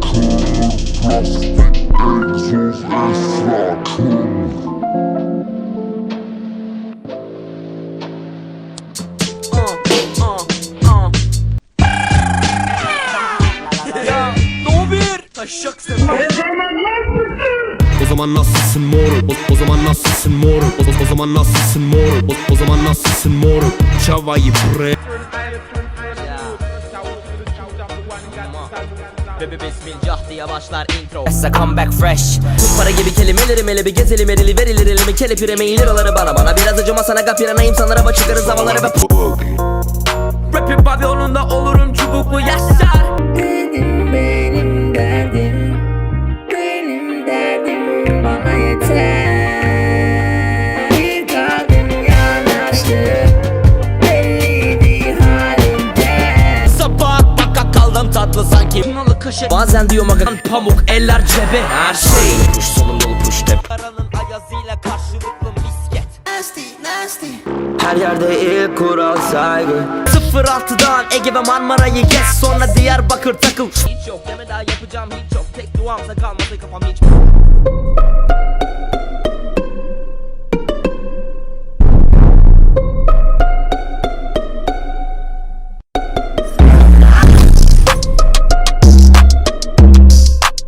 Kır Plastik egzoz O zaman nasılsın mor? O, zaman nasılsın mor? O, zaman nasılsın mor? O, zaman nasılsın mor? Çavayı bre Bebe bismillah diye başlar intro. Essa come back fresh. Para gibi kelimelerim hele bir gezelim erili verilir elimi kelepire meyil liraları bana bana. Biraz acıma sana gapirana insanlara bak çıkarız ve tatlı sanki. Kınalı kaşe. Bazen diyorum aga pamuk eller cebe. Her şey Push solum dolu push tep. Karanın ayazıyla karşılıklı misket. Nasty nasty. Her yerde ilk kural saygı. 06'dan Ege ve Marmara'yı geç sonra Diyarbakır takıl. Hiç yok deme daha yapacağım hiç yok. Tek duamsa kalmasın kafam hiç